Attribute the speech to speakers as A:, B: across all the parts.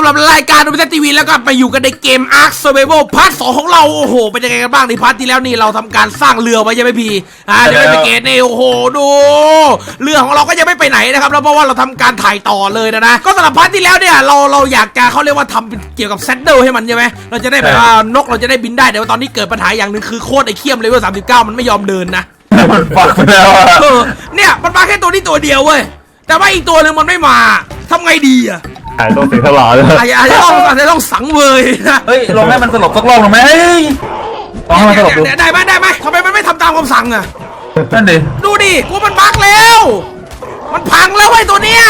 A: ำหรับรายการดูพิเศษทีวีแล้วก็ไปอยู่กันในเกม Ark Survival พาร์ทสองของเรา โอ้โห เป็นยังไงกันบ้างในพาร์ทที่แล้วนี่เราทำการสร้างเรือไว้ใช่ไหมพี่อ่าเดี๋ยวไปเกตนี่โอ้โหดูเรือของเราก็ยังไม่ไปไหนนะครับแล้วเพราะว่าเราทำการถ่ายต่อเลยนะนะก็สำหรับพาร์ทที่แล้วเนี่ยเราเราอยากจะเขาเรียกว่าทำเป็นเกี่ยวกับแซดเดิลให้มันใช่ไหมเราจะได้แบบว่านกเราจะได้บินได้แต่ว่าตอนนี้เกิดปัญหาอย่างหนึ่งคือโคตรไอ้เขี้ยมเลยว่า39มันไม่ยอมเดินนะ
B: มันฝักไปแล้วอะ
A: เออเนี่ยมันมาแค่ตัวนี้ตัวเดียวเว้ยแต่ว่าอีกตัวหนึ่งมันไม่มาทำไงดีอะ
C: หายต้องเสียสละเลย
A: อาจจะอาจจะต้องอาจจะต้องสังเวยนะ
B: เฮ้ยลองให้มันสลบสักรอบหนึ่งไหมเฮ้ยลองให้มันสลบดู
A: เนี่ยได้ไหมได้ไหมทำไมมันไม่ทำตามคำสั่งอะ
B: นั่นดิ
A: ดูดิกูมันบักแล้ว มันพังแล้วไอ้ยตัวเนี้ย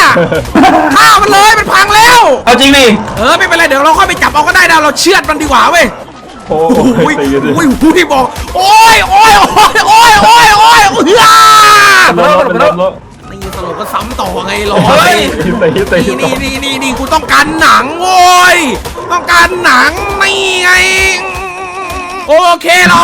A: ฆ่ามันเลยมันพังแล้ว
B: เอาจริงดิ
A: เออไม่เป็นไรเดี๋ยวเราค่อยไปจับเอาก็ได้นะเราเชือดมันดีกว่าเว้ย
C: โอ้
A: โอ้ย
C: ยตีกันดิ
A: โอ้ยโอ้ยบอกโอ้ยโอ้ยโอ้ยโอ้ยโอ้ยโอ้ยเฮ้ย
C: ลบลบลบลบ
A: นี่ สรุปก็ซ้ำต่อไงรอ
B: เฮ้ย
C: ตีตีตี
A: นี่นี่นี่นี่นี่กูต้องการหนังโว้ยต้องการหนังนี่ไงโอเคเรา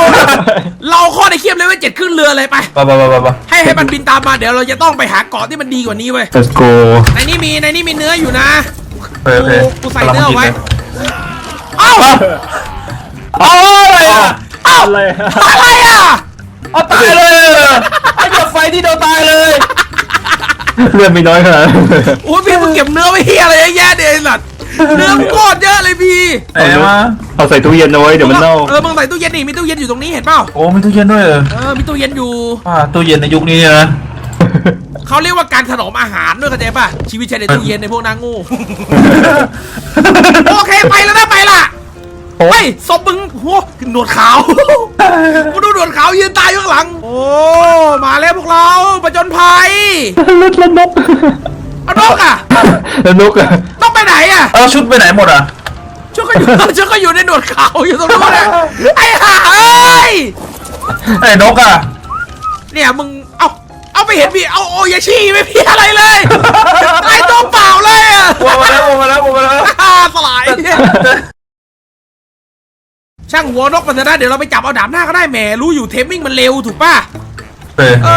A: เราข้อในเคียมเลยไว้เจ็ดขึ้นเรือเลยไป
B: ไปไปไปไปไป
A: ให้ให้มันบินตามมาเดี๋ยวเราจะต้องไปหาเกาะที่มันดีกว่านี้เว้ย
C: let's go
A: ในนี้มีในนี้มีเนื้ออยู่นะ
B: โอเคโอเค
A: กูใส่เนื้อเอาไว้เอ้า
B: เอาอะไรอะ
A: เอ้า
C: อะไร
A: อะไรอะ
B: เอาตายเลยอะไอ้หยดไฟที่เดียวตายเลย
C: เลือดไม่น้อยขนาดนั้น
A: โอ้ยพี่มึงเก็บเนื้อไว้เฮียอะไรเยอะแยะเดี๋ยวไอ้สัตว์เนื้อโคตรเยอะเลยพี่
B: ไหนมา
C: เอาใส่ตู้เย็นเอาไว้เดี๋ยวมันเน่า
A: เออมึงใส่ตู้เย็นนี่มีตู้เย็นอยู่ตรงนี้เห็นเปล่า
B: โอ้มีตู้เย็นด้วยเหรอ
A: เออมีตู้เย็นอยู่
B: อ่าตู้เย็นในยุคนี้นะ
A: เขาเรียกว่าการถนอมอาหารด้วยเข้าใจป่ะชีวิตใช้ในตู้เย็นในพวกนางโง่โอเคไปแล้วนะไปละ เฮ้ยศพมึงโอ้หนวดขาวกูดูหนวดขาวยืนตายอยู่ข้างหลัง โอ้ มาแล้วพวกเราประจนภัย
C: ลุดแล้วนก
A: เอานกอะ
C: แล้วนกอะ
A: ต้องไปไหนอะ
B: เอาชุดไปไหนหมดอะ
A: ชุดก็อยู่ชุดก็อยู่ในหนวดขาวอยู่ตรงนู้นนะไอ้ห่าเอ้ย
B: ไอ้นกอะ
A: เนี่ยมึง เอาเอาไปเห็นพี่ เอาโอยาชีไม่พี่อะไรเลยตายตัวเปล่าเลยอะ
B: วัวมาแล้ววัวมาแล้ววัวมาแล้ว
A: อ่าสลาย ช่างหัวนกมันเถอะนะเดี๋ยวเราไปจับเอาดาบหน้าก็ได้แหมรู้อยู่เทมมิ่งมันเร็วถูกป่ะ
B: เออ
A: เอ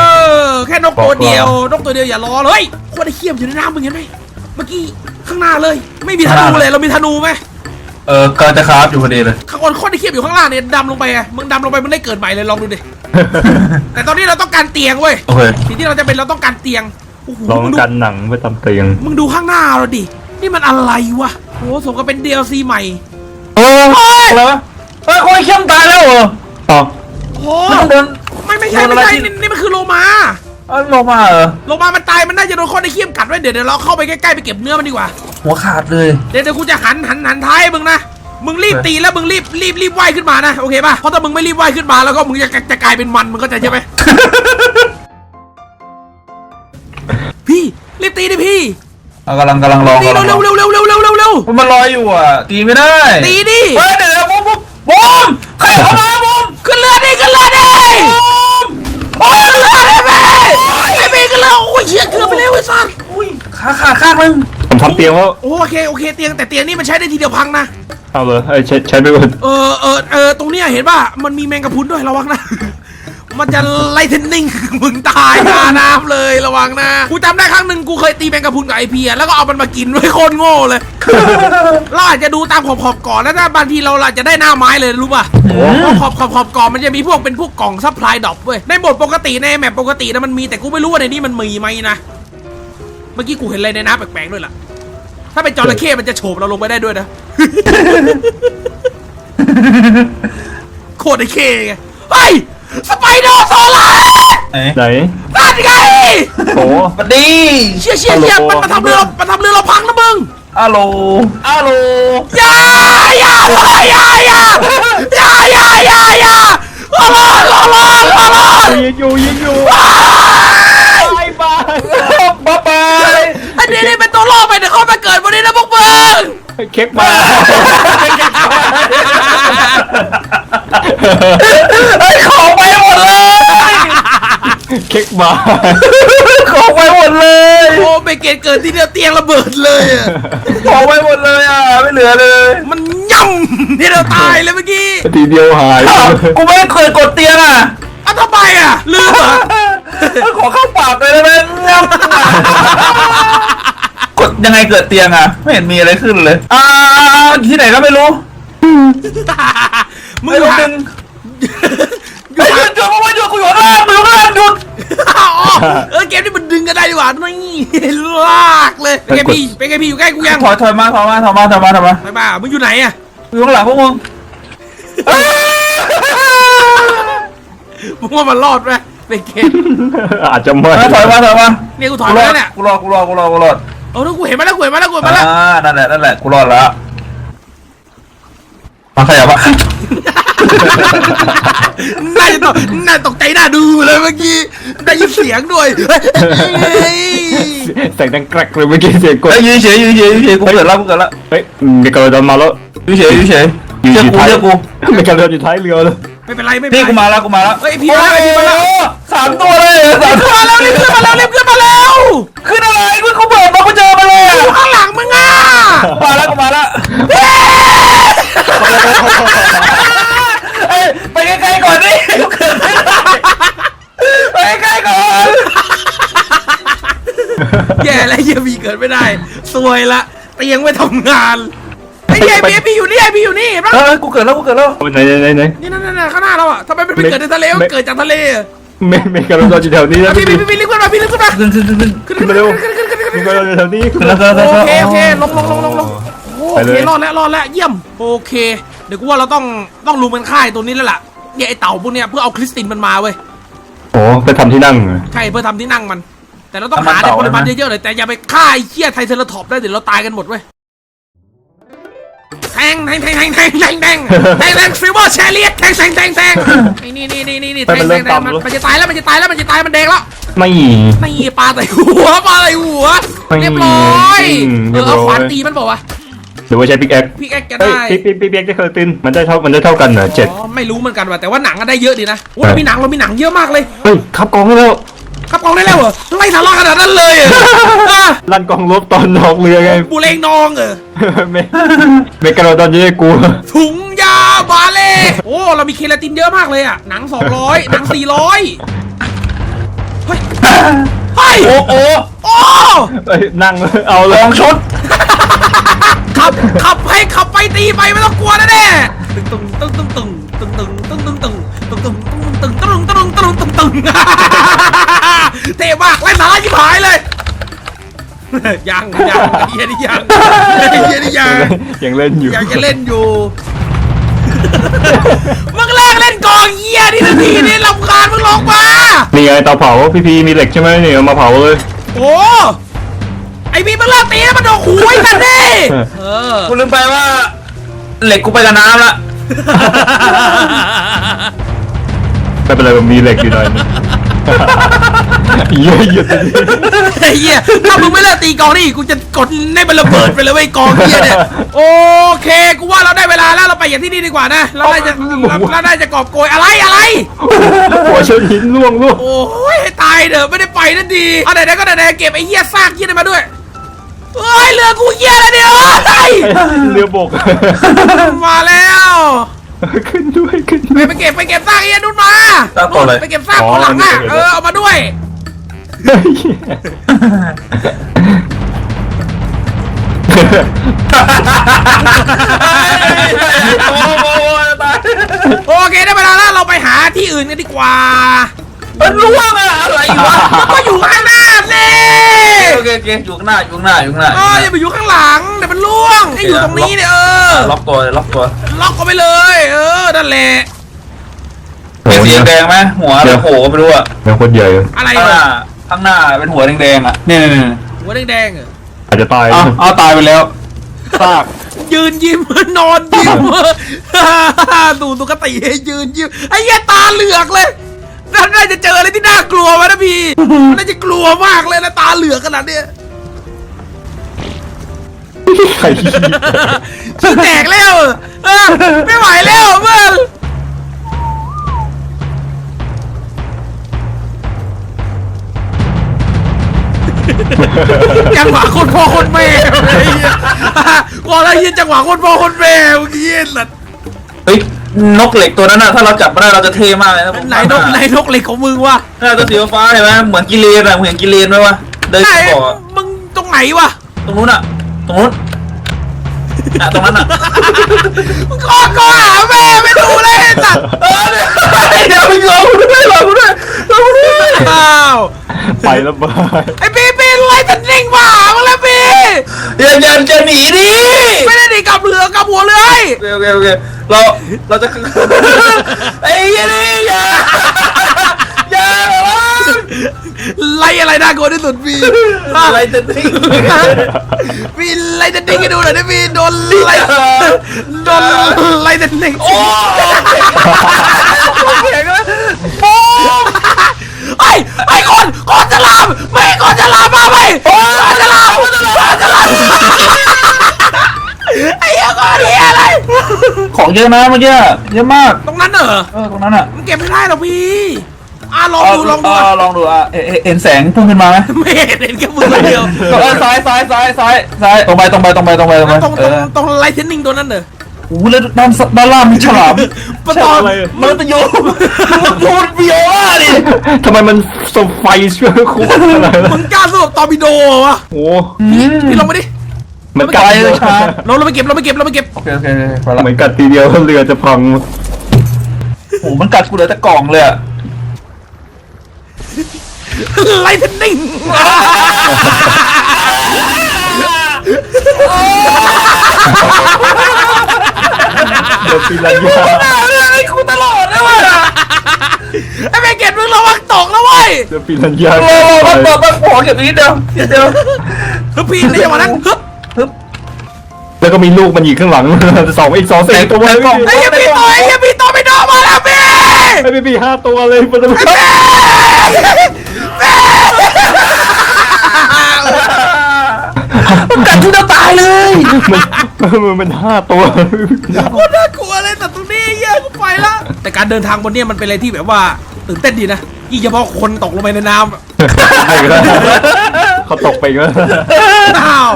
A: อแค่นกตัวเดียว นกตัวเดียวอย่ารอเลยโคตรไอ้เขี้ยมอยู่ในน้ำมึงเห็นไหมเมื่อกี้ข้างหน้าเลย ไม่มีธนูเลยเรามีธนูไหม
B: เออกำลังจะคราฟอยู่พอดีเลย
A: ข้างบนโคตรไอ้เขี้ยมอยู่ข้างล่างเนี่ยดำลงไปไงมึงดำลงไปมันได้เกิดใหม่เลยลองดูดิแต่ตอนนี้เราต้องการเตียงเว้ย
B: โอเค
A: สิ่งที่เราจะเป็นเราต้องการเตียงโอ้โห
C: ลอง
A: มึงดู
C: กันหนังไปทำเตียง
A: มึงดูข้างหน้าเราดินี่มันอะไรวะโอ้สมกับเป็น DLC ใหม่
B: โอ้ยอะไรวะเฮ้ยโอ้ยเข้มตายแล้วเหรอ
C: อ๋อ
A: โอ้
B: มันโดน
A: ไม่ไม่ใช่
B: โดน
A: ไม่
B: อะไร
A: ใช่
B: ที่
A: นี่นี่มันคือโลมา
B: เอ้ยลงมาเหรอ
A: โลมามันตายมันน่าจะโดนข้อในเขี้ยมกัดไว้เดี๋ยวเดี๋ยวเราเข้าไปใกล้ๆไปเก็บเนื้อมันดีกว่า
B: หัวขาดเลย
A: เดี๋ยวเดี๋ยวกูจะหันหันหันท้ายให้มึงนะมึงรีบตีแล้วมึงรีบรีบรีบว่ายขึ้นมานะโอเคป่ะเพราะถ้ามึงไม่รีบว่ายขึ้นมาแล้วก็มึงจะจะกลายเป็นมันมึงก็จะใช่ไหม พี่รีบตีดิพี่
B: เอากำลังกำลังลอง
A: ตี
B: กำลังล
A: เร็
B: อ
A: ว
B: ง
A: เร็วเร็วเร็วเร็วเร็วเร็ว
B: มันลอยอยู่อะ ตีไม่ได้
A: ตีดิ
B: เฮ้ยเดี๋ยวเดี๋ยวบุ้มบุ้ม บุ้มใครเอามาบุ้ม
A: ขึ้นเรือดิขึ้นเรือดิโอ้ยเรือดิพี่ไอ้พี่ขึ้นเรือโอ้ยเชี่ยเกือบไปแล้วไอ้สัส
B: อุ้ยขาขาดข้างนึง
C: ผมทำเตียงแล้ว
A: โอเคโอเคเตียงแต่เตียงนี่มันใช้ได้ทีเดียวพังนะ
C: เอาเลยไอ้ยใช้ใช้ไปหมด
A: เออเออเออตรงเนี้ยเห็นป่ะมันมีแมงกะพรุนด้วยระวังนะ มันจะไล่เทนนิ่งมึงตายคาน้ำเลยระวังนะ กูจำได้ครั้งหนึ่งกูเคยตีแมงกะพรุนกับไอพีอะแล้วก็เอามันมากินไว้โคตรโง่เลย เราอาจจะดูตามขอบขอบๆก่อนแล้วถ้าบางทีเราอาจจะได้หน้าไม้เลยรู้ป่ะขอบขอบขอบก่อนมันจะมีพวกเป็นพวกกล่องซัพพลายดรอปเว้ย ในบทปกติในแมปปกตินะมันมีแต่กูไม่รู้ว่าในนี้มันมีไหมนะ เมื่อกี้กูเห็นอะไรในน้ำแปลกๆด้วยล่ะ ถ้าเป็นจระเข้มันจะโฉบเราลงไปได้ด้วยนะ โคตรไอ้เคไงเฮ้ย สไปเดอร์โซล่า
B: ไหน
C: ไหน
A: นั่ไง
C: โถ
B: มัดี
A: เชี่ยเชี่ยเชี่ยมันมาทำเรือมัทำเรือเราพังนะมึง
B: อะโลอะโล
A: ยาอย่ายายยาอย่าอย่าอย่าอย่าอย่าร้อนร้อนร้อนร้อน
C: ยิงอยู่ยิงอยู่
B: บายบายบ๊ายบาย
A: อันนี้นี่เป็นตัวล่อไปเดี๋ยวเขาไปเกิดวันนี้นะพวกมึง
C: เค้กมาเค้กมา
B: ไอ้ยของไปหมดเลย
C: เค้กมา
B: ของไปหมดเลย
A: โอ้เบเกตเกิดที่เดียวเตียงระเบิดเลยอะ
B: ของไปหมดเลยอะ ไม่เหลือเลย
A: มันย่ำที่เราตายเลยเมื่อกี้
C: ทีเดียวหาย
B: อ้าวกูไม่ได้เคยกดเตียงอะ
A: เอาทำไมอะลืมเหรอ
B: ขอเข้าปากเลยได้ไหมงับกดยังไงเกิดเตียงอะ ไม่เห็นมีอะไรขึ้นเลย อ่าที่ไหนก็ไม่รู้
A: มึง
B: ไม่
A: อยู่
B: รู้
A: หา
B: ดึงหยุดหยุดหยุดมึงหยุดกูอยู่ข้างล่างมึงอยู่ข้างล่างหยุด
A: อ๋อเออเกมนี้มันดึงกันได้ดีกว่านี่ลากเลยเป็นไงพี่เป็นไงพี่อยู่ใกล้กูยัง
B: ถอยถอยมาถอยมาถอยมาถอยมาถอยมา
A: ไปบ้ามึงอยู่ไหนอะ
B: อยู่ข้างหลังพวกมึง
A: มึงว่ามันรอดไหมเป็นเกม
C: อาจจะไม่
B: ถอยมาถอยมา
A: เนี่ยกูถอย
B: กู
A: ไป
B: รอ
A: แล้
B: ด
A: วเนี่ย
B: กูรอดกูรอดกูรอดกูรอด
A: เออแล้วกูเห็นมาแล้วกูเห็นมาแล้วกูเห็นมาแล้ว
B: อ่านั่นแหละนั่นแหละกูรอดแล้ว มาขยับมา
A: น่าจะตกน่าตกใจน่าดูเลยเมื่อกี้ได้ยินเสียงด้วยเฮ้ย
C: เสียงดังแกรกเลยเมื่อกี้เสียงกด
B: เฮ้ยยืนเฉยยืนเฉยยืนเฉยกูเกิดแล้วกูเกิดแล้ว
C: เฮ้ยเมกาโดดอนมาแล้ว
B: ยืนเฉยยืนเฉยเชื่อกูเชื่อกู
C: เมกาโดดอยู่ท้ายเรือเลย
A: ไม่เป็นไรไม่เป็น
B: นี่
A: ไร
B: กูมาแล้วกูมาแล้ว
A: เฮ้ยพี่มาแล้วพี่มาแล้ว
B: โอ้โหสามตัวเลยสาม
A: ขึ้น
B: ตัว
A: มาแล้วรีบขึ้นมาแล้วรีบขึ้นมาแล้ว
B: ขึ้นอะไรกูเขาเบิดมากูเจอมาเลย
A: อยู่ข้างหลังมึงอะ
B: มาแล้วกูมาแล้ว เอ้ยไปใกล้ๆก่อนดิไปใกล้ๆก่อน
A: แย่แล้วเฮียมีเกิดไม่ได้สวยละเตียงไม่ทำงานไอ้เฮียพี่พี่อยู่นี่พี่อยู่นี่เห็นปะ
B: เออกูเกิดแล้วกูเกิดแล้ว
C: ไหนไหนไหนไหน
A: นี่นั่นนั่นข้างหน้าเราอะทำไมมันไม่เกิดในทะเลมันเกิดจากทะเลอะ
C: เมเมกาโดดอยู่แถวนี้นะ
A: พี่พี่พี่พี่รีบขึ้นมาพี่รีบขึ้นมา
B: ขึ้นขึ้นขึ้นขึ้น
A: ขึ้น
C: ขึ้
A: ขึ้
C: น
A: น
C: มาเร็ว
A: ขึ้นขึ้นขึ้นขึ้น
C: เม
A: ขึ้น
C: กาโดดอยู่แถวนี้ขึ้น
B: ขึ้น
C: มา
B: แล้วขึ้นแล้ว
A: โอ
B: ขึ้น
A: เค
B: แล้ว
A: โอเคลงลงลงลงลงโอ
C: ไป
A: เค
C: เลย
A: รอดแล้วรอดแล้วเยี่ยมโอเค เดี๋ยวกูว่าเราต้องต้องลุมมันค่ายตัวนี้แล้วล่ะเนี่ยไอเต่าพวกเนี้ยเพื่อเอาคริสตินมันมาเว้ย
C: โอ้ไปทำที่นั่ง
A: ใช่เพื่อทำที่นั่งมัน แต่เราต้องหาในปริมาณเยอะๆเลยแต่อย่าไปฆ่าไอ้เคี้ยไทเทเลทอปได้เดี๋ยวเราตายกันหมดเว้ยแทงแทงแทงแทงแทงแทงแทงแทงแทงฟิวเวอร์แชเลียแทงแทงแทงแทงนี่นี่นี่นี่นี่แทงแทงแทงมันมันจะตายแล้วมันจะตายแล้วมันจะตายมันแดงแล้ว
C: ไม่
A: นี่ปลาใส่หัวปลาใส่หัว
C: ไม่
A: เรียบร้อย
C: อืม
A: เอ
C: เรีย
A: อบ
C: ร้อย
A: เอาขวานตีมันบอกว่า
C: หรือว่าใช้พิกแอค
A: พี่แอ๊กจะ
C: เฮ้ย
A: ได้
C: ปิ๊กปิ๊กปิ๊กปิ๊กได้เคอร์ตินมันได้เท่ามันได้เท่ากันเหรอเจ็ด
A: อ๋อไม่รู้เหมือนกันว่ะแต่ว่าหนังก็ได้เยอะดีนะโอ้
C: ใช่
A: เรามีหนังเรามีหนังเยอะมากเลย
C: เฮ้ยขับกองให้แล้ว
A: ครับกองได้แล้วเหรอไล่ทะเลาะขนาดนั้นเลยเหรออะ
C: ลั่นกองลบตอนนอกเรือไง
A: บูเลงนองเหรอ
C: เมเมกาโดดอนจะได้กู
A: ถุงยาบาเล่โอ้เรามีเคลาตินเยอะมากเลยอะหนัง200หนัง400เฮ้ยเฮ้ย
B: โอ้โห
A: โอ้
C: เอ้ยนั่งเอา
B: ล
C: เลย
B: องชุด
A: ขับขับให้ขับไปตีไปไม่ต้องกลัวนะแน่ตึงตึงตึงตึงตึงตึงตึงตึงตึงตึงตึงตึงตึงตึงตึงตึงตึงตึงตึงเท่มากไล่สาระชิบหายเลยยังยังเหี้ยนี่ยังเหี้ยนี่ยัง
C: ยังเล่นอยู่
A: ยากจะเล่นอยู่มึงเลิกเล่นกองเหี้ยนี่นาทีนี่ลำคาญมึงลงมา
C: นี่ไงเตาเผาพี่พีมีเหล็กใช่ไหมนี่เอามาเผาเลย
A: โอ้ ไอพี่มึงเลิกตีให้มันโดนหูไอ้สัตว์ดิเออ
B: กูลืมไปว่า เหล็กกูไปกับน้ำละ
C: ไม่เป็นไรผมมีเหล็กอยู่หน่อยนึงเยอะหยุดเลย
A: ไอ้เหี้ยถ้ามึงไม่เลิกตีกองนี่กูจะกดให้มันระเบิดไปเลยเว้ยกองเหี้ยเนี่ยโอเคกูว่าเราได้เวลาแล้วเราไปอย่างที่นี่ดีกว่านะเราได้จะเราเราได้จะกอบโกยอะไรอะไร
C: หัวเชิญหินล่วงล่วง
A: โอ้ยให้ตายเด้อไม่ได้ไปนั่นดีเอาไหนๆก็ไหนๆเก็บไอ้เหี้ยซากเหี้ยนี่มาด้วย เอ้ยเรือกูเหี้ยแล้วเนี่ยเอ้ย
C: เรือบก
A: มาแล้ว
C: ขึ้นด้วยขึ้น
A: ไป
C: ด้วย
A: ไปเก็บไปเก็บซากไอ้เหี้ยนุ่นมา
B: ซากตัวอะไร
A: ไปเก็บซากคนหลังอะเออเอามาด้วย
B: โอ้โหตาย
A: โอเคได้เวลาแล้วเราไปหาที่อื่นกันดีกว่า
B: มันล่วงอะอะไรวะ
A: ก็อยู่ข้างหน้า สิ
B: โอเคโอเคอยู่ข้างหน้าอยู่ข้างหน้าอยู่ข้างหน้า
A: เอออย่าไปอยู่ข้างหลังเดี๋ยวมันล่วงให้อยู่ตรงนี้เนี่ยเออ
B: ล็อกตัวเลยล็อกตัว
A: ล็อกก็ไปเลย เออนั่นแหละ
B: เป็นสีแดงไหมหัวหรือโผล่ก็ไม่รู้อะ
C: ยังคนใหญ่
A: อะไร
B: ข้างห
A: วะ
B: น้าข้างหน้าเป็นหัวแดงๆอะนี่นี่นี่
A: หัวแดงๆเหรอ
C: อาจจะตาย
B: เอาเอาตายไปแล้ว
C: ซาก
A: ยืนยิ้มนอนยิ้มดูตุกติให้ยืนยิ้มไอ้เหี้ยตาเหลือกเลย น่าน่าจะเจออะไรที่น่ากลัววะนะพี่น่าจะกลัวมากเลยนะตาเหลือกขนาดเนี้ย
C: ไข่
A: ขี้แตกแล้วเออไม่ไหวแล้วเมื่อนจังหวะคนพ่อคนแม่เลยพอแล้วยินจังหวะคนพ่อคนแม่เมื่อกี้สัตว์
B: เฮ้ย นกเหล็กตัวนั้นอะถ้าเราจับมาได้เราจะเท่มากเลยนะผม
A: ไหนนกไหนนกเหล็กของมึงวะ
B: น่าจะสีฟ้าเห็นไหมเหมือนกิเลนอะเหมือนกิเลนไหมวะเดิน
A: ไหน
B: เกาะ
A: มึงตรงไหนวะ
B: ตตรงนู้นอะตรงนู้นอะตรงนั้นอะ
A: ก็ก็หาแม่ไม่ดูเลยไอ้สัตว์
B: เดี๋ยวมึงรอกูด้วยรอกูด้วยรอกูด้วย
A: อ้าว
C: ไปแล้วบาย
A: ไอ้ปีปีไล่ทันนิ่งมาหามึงแล้วปี
B: อย่าอย่าจะหนีดิ
A: ไม่ได้หนีกลับเรือกลับหัวเรือ
B: โอเคโอเคโอเคเราเราจะไอ้ยันนี่อย่าอย่า
A: ไล่อะไรน่ากลัวที่สุดปี
B: อะไรจะทิ้ง
A: ปีไล่ทันนิ่งให้ดูหน่อยดิปีโดนไล่โดนไล่ทันนิ่ง
B: โอ้เก่งเลย
A: ไอ้ไอ้คนคนจะลามไม่คนจะลามมาไม่คนจะลามคนจะลามคนจะลามไอ้ เหี้ยคนเหี้ยอะไร
B: ของเยอะนะเมื่อกี้เยอะมาก
A: ตรงนั้นเหรอ
B: เออตรงนั้นอะ
A: มันเก็บไม่ได้หรอกพี่อะลองดูลองดู
B: เลองดูอะเห็นเห็นแสงพุ่งขึ้นมาไหม
A: ไม่เห็นเห็นแค่มือเดียว
B: เออซ้ายซ้ายซ้ายซ้ายซ้ายตรงไปตรงไปตรงไปตรงไปตรงไป
A: ตรง
B: เอ
A: ตรง
B: อ
A: ตรงไลท์เทนนิ่งตัวนั้นเหรอ
B: โอ้โหแล้วด้านด้านล่างมีฉลาม
A: มันตอน
B: มันเป็นโยมันพูดเบียวอะดิ
C: ทำไมมันสมไฟช่วยคุ้มอะไรนะ
A: มึงกล้าสู้กับตอร์ปิโดเหรอวะ
C: โอ้
A: พี่ลงมาดิ
C: มันกัด
B: ไปเลยช้า
A: เราเราไปเก็บเราไปเก็บเราไปเก็บ
B: โอเคโอเคโอเคไปละ
C: เหมือนกัดทีเดียวเรือจะพัง
B: โอ้โหมันกัดกูเหลยแต่กล่องเลยอะ
A: ไลท์เทนนิ่ง
C: เดี๋ยวปีละยา
B: เรื่องให้กูตลอดนะเว้ย
A: ไอ้เมเก็ตมึงระวังตกนะเว้ย
C: เดี๋ยวปีละยา
B: โอ้โหมันเปิดมันโผล่เก็บนิดเดียวนิดเดียว
A: เฮ้ยพี่ในจังหวะนั้นฮึบ
B: ฮึบ
C: แล้วก็มีลูกมันอยู่ข้างหลัง สองอีกสองสี่ตัว
B: ในกล่อง
A: ไอ้เหี้ยพี่ต่อยไอ้เหี้ยพี่ต่อไปดอมาแล้วพี่
C: ไอ้พี่พี่ห้าตัวเลยมันจะไม่
B: มันกัดที่เราตายเลย
C: มันมันห้าตัว
A: โคตรน่ากลัวเลยแต่ตรงนี้ไอ้เหี้ยกูไปละแต่การเดินทางบนเนี้ยมันเป็นอะไรที่แบบว่าตื่นเต้นดีนะยิ่งเฉพาะคนตกลงไปในน้ำ อะ
C: ไปอีกแล้วเขาตกไปอีกแล้ว
A: อ้าว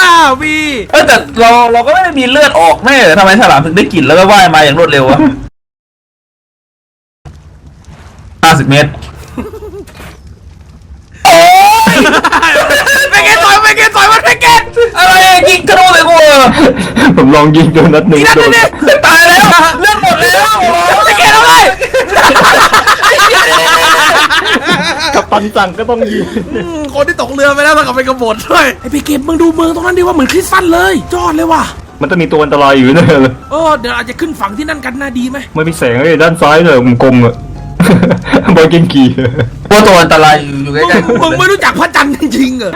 A: อ้าวพี่
B: เออแต่เราเราก็ไม่ได้มีเลือดออกแม่ทำไมฉลามถึงได้กลิ่นแล้วก็ว่ายมาอย่างรวดเร็ววะห้าสิบเมตร โอ้ย
A: ไม่เก็ตต่อยไม่เก็ตต่อยมันไม่เก็ต
B: อะไรยิงกระโดดเลยกู
C: ผมลองยิงโดนนัดหนึ่ง
A: อีนั่น
C: โดน
A: นี่
B: ตายแล้วเลือดหมดแล้ว
A: ไม่เก็ตเอาเลย
C: กับตันสั่งก็ต้องยิง
A: อืมคนที่ตกเรือไปแล้วต้องกลับไปกระบฏด้วยไอพี่เก็บมึงดูเมืองตรงนั้นดิว่าเหมือนคริสตันเลยยอดเลยว่ะ
C: มันต้องมีตัวอันตรายอยู่แน่เลย
A: เออเดี๋ยวอาจจะขึ้นฝั่งที่นั่นกันน่าดีไหม
C: ไม่มีแสงเลยด้านซ้ายเลยกลมๆอะ บอยกินกี่
B: ว่าตัวอันตรายอยู่อยู่ใก
A: มึ
B: ล้
A: งมึงไม่รู้จักพระจันทร์จริงๆเหรอ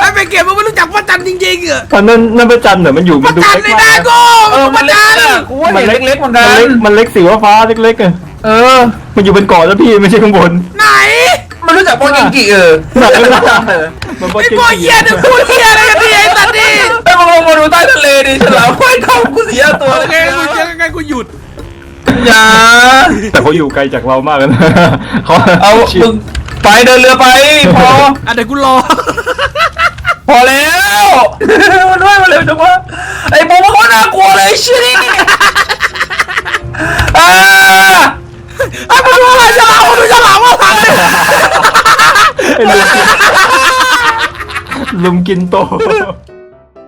A: ไอ้ไปเก็บมึงไม่รู้จักพระจันทร์จริงๆเหรอ
C: ตอนนั้นนั่นพระจันทร์เหรอมันอยู่
A: พ
C: มัน
A: ระ
C: ดู
A: จันทร์ในหน้ากู
B: เออ
A: พ
B: มั
A: ระ
B: เล็ก
A: จันท
B: อะ
A: ร์
B: กูว่าเห็นเล็กๆเหมือนกั
C: มันเล็กมันเล็กสีฟ้าๆเล็กๆอะ
B: เออ
C: มันอยู่บนเกาะแล้วพี่ไม่ใช่ข้างบน
A: ไหน
B: มัน รู้จักโปรกิงกิเออ
C: หนักเลยนะ
B: เออ
C: มันบอย
A: ไอ้
C: กิน
A: พวก
C: กี่
A: เหี้ยเนี่ยพูดเหี้ยอะไรกันเนี่ยไอ้สัตว์นี่
B: ไอ้มึงลงมาดูใต้ทะเลดิฉลามว่ายเข้ากูเสียตัว
A: โอเคกูเจอกันไงกูหยุด
B: อย่า
C: แต่เขาอยู่ไกลจากเรามากเลยนะเขา
B: เอามึงไปเดินเรือไปพอ
A: อะเดี๋ยวกูรอ
B: พอแล้วมันด้วยมาเร็วจังวะไอ้บูมันก็น่ากลัวเลยชินี่อ่า
A: ไอ้มึงดูอะไรฉลามมึงดูฉลามว่าสัตว์
C: ไอ้ลุมกิน ลุมกินโต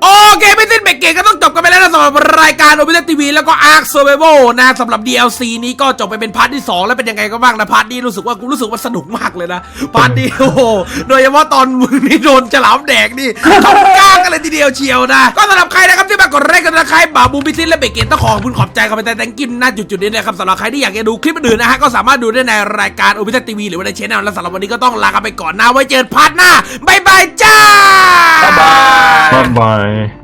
A: โอเคไม่สิ้นเบรกเกตก็ต้องจบกันไปแล้วนะสำหรับรายการโอเปร่าทีวีแล้วก็ Ark Survival นะสำหรับ DLC นี้ก็จบไปเป็นพาร์ทที่ 2 แล้วเป็นยังไงก็บ้างนะพาร์ทนี้รู้สึกว่ากูรู้สึกว่าสนุกมากเลยนะพาร์ทนี้โอ้โหโดยเฉพาะตอนมึงนี่โดนฉลามแดกนี่เขากล้ากันเลยทีเดียวเชียวนะก็สำหรับใครนะครับที่มากดไลค์กันนะใครบ่าบูพิซินและเบรกเกตต้องขอบคุณขอบใจกันไปแต่แตงกินน้าจุดๆนี้นะครับสำหรับใครที่อยากจะดูคลิปอื่นนะฮะก็สามารถดูได้ในรายการโอเปร่าทีวีหรือว่าในช่องและสำหรับวันนี้ก็ต้องลากันไปก่อนนะไว้เจอกันพาร์ทหน้าบ๊ายบายจ้า
C: บ๊ายบาย